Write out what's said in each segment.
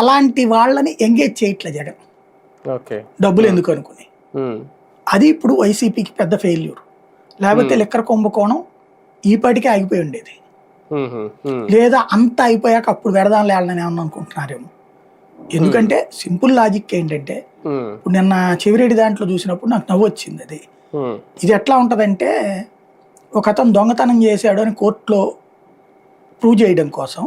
అలాంటి వాళ్ళని ఎంగేజ్ చేయట్లే జగన్. డబ్బులు ఎందుకు అనుకుని? అది ఇప్పుడు వైసీపీకి పెద్ద ఫెయిల్యూర్ లేకపోతే లిక్కర్ కుంభకోణం ఈ పాటికే ఆగిపోయి ఉండేది. లేదా అంత అయిపోయాక అప్పుడు పెడదాం లేయాలని ఏమన్నా అనుకుంటున్నారేమో. ఎందుకంటే సింపుల్ లాజిక్ ఏంటంటే ఇప్పుడు నిన్న చెవిరెడ్డి దాంట్లో చూసినప్పుడు నాకు నవ్వు వచ్చింది అది. ఇది ఎట్లా ఉంటుందంటే ఒక అతను దొంగతనం చేశాడు అని కోర్టులో ప్రూవ్ చేయడం కోసం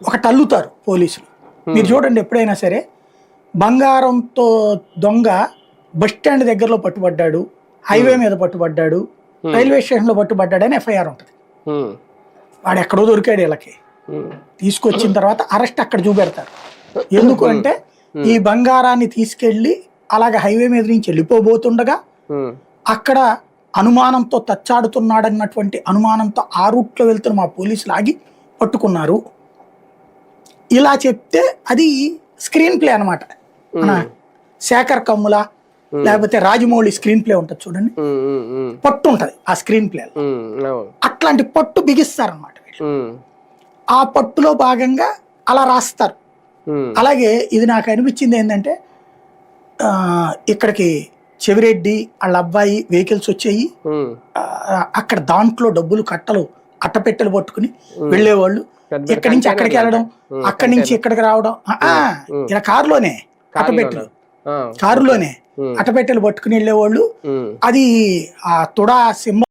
ఒక తల్లుతారు పోలీసులు. మీరు చూడండి ఎప్పుడైనా సరే బంగారంతో దొంగ బస్ స్టాండ్ దగ్గరలో పట్టుబడ్డాడు హైవే మీద పట్టుబడ్డాడు రైల్వే స్టేషన్లో పట్టుబడ్డాడు అని ఎఫ్ఐఆర్ ఉంటుంది. వాడు ఎక్కడో దొరికాడు వీళ్ళకి. తీసుకొచ్చిన తర్వాత అరెస్ట్ అక్కడ చూపెడతారు. ఎందుకు అంటే ఈ బంగారాన్ని తీసుకెళ్ళి అలాగ హైవే మీద నుంచి వెళ్ళిపోబోతుండగా అక్కడ అనుమానంతో తచ్చాడుతున్నాడన్నటువంటి అనుమానంతో ఆ రూట్లో వెళ్తున్న మా పోలీసులు ఆగి పట్టుకున్నారు. ఇలా చెప్తే అది స్క్రీన్ ప్లే అనమాట శేఖర్ కమ్ముల లేకపోతే రాజమౌళి స్క్రీన్ ప్లే ఉంటుంది చూడండి. పట్టు ఉంటుంది ఆ స్క్రీన్ ప్లే. అట్లాంటి పట్టు బిగిస్తారనమాట ఆ పట్టులో భాగంగా అలా రాస్తారు. అలాగే ఇది నాకు అనిపించింది ఏంటంటే ఇక్కడికి చెవిరెడ్డి వాళ్ళ అబ్బాయి వెహికల్స్ వచ్చాయి. అక్కడ దాంట్లో డబ్బులు కట్టలు. అట్టపెట్టెలు పట్టుకుని వెళ్ళేవాళ్ళు. ఇక్కడి నుంచి అక్కడికి వెళ్ళడం? అక్కడి నుంచి ఇక్కడికి రావడం? ఇలా కారులోనే అట్టపెట్టెలు కారులోనే అట్టపెట్టెలు పట్టుకుని వెళ్ళేవాళ్ళు. అది ఆ తుడా సింహ